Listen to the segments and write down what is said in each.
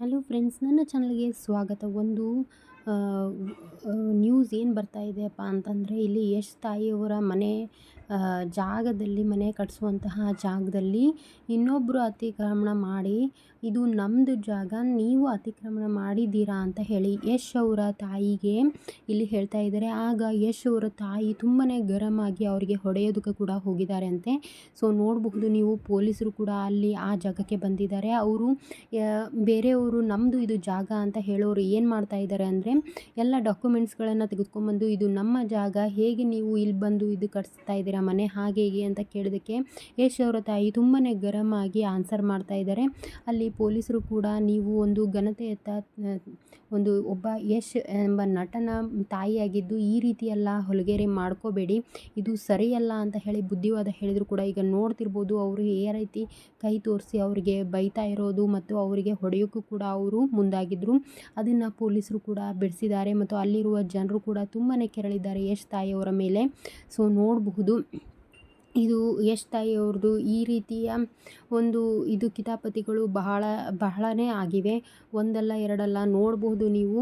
Hello friends ನನ್ನ ಚಾನಲ್ಗೆ ಸ್ವಾಗತ. ಒಂದು ನ್ಯೂಸ್ ಏನು ಬರ್ತಾ ಇದೆಯಪ್ಪ ಅಂತಂದರೆ ಇಲ್ಲಿ ಯಶ್ ತಾಯಿಯವರ ಮನೆ ಜಾಗದಲ್ಲಿ, ಮನೆ ಕಟ್ಟಿಸುವಂತಹ ಜಾಗದಲ್ಲಿ ಇನ್ನೊಬ್ಬರು ಅತಿಕ್ರಮಣ ಮಾಡಿ, ಇದು ನಮ್ಮದು ಜಾಗ, ನೀವು ಅತಿಕ್ರಮಣ ಮಾಡಿದ್ದೀರಾ ಅಂತ ಹೇಳಿ ಯಶ್ ಅವರ ತಾಯಿಗೆ ಇಲ್ಲಿ ಹೇಳ್ತಾ ಇದ್ದಾರೆ. ಆಗ ಯಶ್ ಅವರ ತಾಯಿ ತುಂಬಾ ಗರಂ ಆಗಿ ಅವರಿಗೆ ಹೊಡೆಯೋದಕ್ಕೆ ಕೂಡ ಹೋಗಿದ್ದಾರೆ ಅಂತೆ. ಸೊ ನೋಡಬಹುದು ನೀವು ಪೊಲೀಸರು ಕೂಡ ಅಲ್ಲಿ ಆ ಜಾಗಕ್ಕೆ ಬಂದಿದ್ದಾರೆ. ಅವರು ಬೇರೆಯವರು ನಮ್ಮದು ಇದು ಜಾಗ ಅಂತ ಹೇಳೋರು ಏನು ಮಾಡ್ತಾ ಇದ್ದಾರೆ ಅಂದರೆ ಎಲ್ಲ ಡಾಕ್ಯುಮೆಂಟ್ಸ್ಗಳನ್ನು ತೆಗೆದುಕೊಂಡ್ಬಂದು, ಇದು ನಮ್ಮ ಜಾಗ, ಹೇಗೆ ನೀವು ಇಲ್ಲಿ ಬಂದು ಇದು ಕಟ್ಸ್ತಾ ಇದ್ದೀರಾ, ಮನೆ ಹಾಗೆ ಹೀಗೆ ಅಂತ ಕೇಳಿದಕ್ಕೆ ಯಶ್ ಅವರ ತಾಯಿ ತುಂಬಾ ಗರಂ ಆಗಿ ಆನ್ಸರ್ ಮಾಡ್ತಾ ಇದ್ದಾರೆ. ಅಲ್ಲಿ ಪೊಲೀಸರು ಕೂಡ ನೀವು ಒಂದು ಘನತೆಯತ್ತ ಒಂದು ಒಬ್ಬ ಯಶ್ ಎಂಬ ನಟನ ತಾಯಿಯಾಗಿದ್ದು ಈ ರೀತಿಯೆಲ್ಲ ಹೊಲಗೇರಿ ಮಾಡ್ಕೋಬೇಡಿ. ಇದು ಸರಿಯಲ್ಲ ಅಂತ ಹೇಳಿ ಬುದ್ಧಿವಾದ ಹೇಳಿದರು ಕೂಡ ಈಗ ನೋಡ್ತಿರ್ಬೋದು. ಅವರು ಯಾವ ರೀತಿ ಕೈ ತೋರಿಸಿ ಅವರಿಗೆ ಬೈತಾ ಇರೋದು ಮತ್ತು ಅವರಿಗೆ ಹೊಡೆಯೋಕ್ಕೂ ಕೂಡ ಅವರು ಮುಂದಾಗಿದ್ದರು ಅದನ್ನು ಪೊಲೀಸರು ಕೂಡ ಬಿಡಿಸಿದ್ದಾರೆ ಮತ್ತು ಅಲ್ಲಿರುವ ಜನರು ಕೂಡ ತುಂಬಾ ಕೆರಳಿದ್ದಾರೆ ಯಶ್ ತಾಯಿಯವರ ಮೇಲೆ. ಸೊ ನೋಡಬಹುದು. ಇದು ಯಶ್ ತಾಯಿಯವ್ರದ್ದು ಈ ರೀತಿಯ ಒಂದು ಇದು ಕಿತಾಪತಿಗಳು ಬಹಳ, ಬಹಳನೇ ಆಗಿವೆ. ಒಂದಲ್ಲ ಎರಡಲ್ಲ ನೋಡ್ಬೋದು ನೀವು.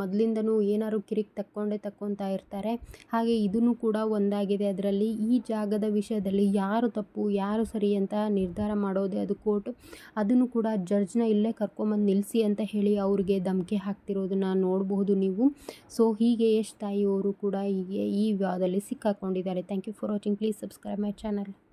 ಮೊದಲಿಂದನೂ ಏನಾದ್ರು ಕಿರಿಕ್ ತಕ್ಕೊಂಡೇ ತಕ್ಕೊತಾ ಇರ್ತಾರೆ. ಹಾಗೆ ಇದೂ ಕೂಡ ಒಂದಾಗಿದೆ. ಅದರಲ್ಲಿ ಈ ಜಾಗದ ವಿಷಯದಲ್ಲಿ ಯಾರು ತಪ್ಪು, ಯಾರು ಸರಿ ಅಂತ ನಿರ್ಧಾರ ಮಾಡೋದೇ ಅದು ಕೋರ್ಟ್. ಅದನ್ನು ಕೂಡ ಜಡ್ಜ್ನ ಇಲ್ಲೇ ಕರ್ಕೊಂಬಂದು ನಿಲ್ಲಿಸಿ ಅಂತ ಹೇಳಿ ಅವ್ರಿಗೆ ಧಮಕಿ ಹಾಕ್ತಿರೋದನ್ನ ನೋಡಬಹುದು ನೀವು. ಸೊ ಹೀಗೆ ಯಶ್ ತಾಯಿಯವರು ಕೂಡ ಹೀಗೆ ಈ ವಿವಾದದಲ್ಲಿ ಸಿಕ್ಕಾಕೊಂಡಿದ್ದಾರೆ. Thank you for watching please subscribe my channel.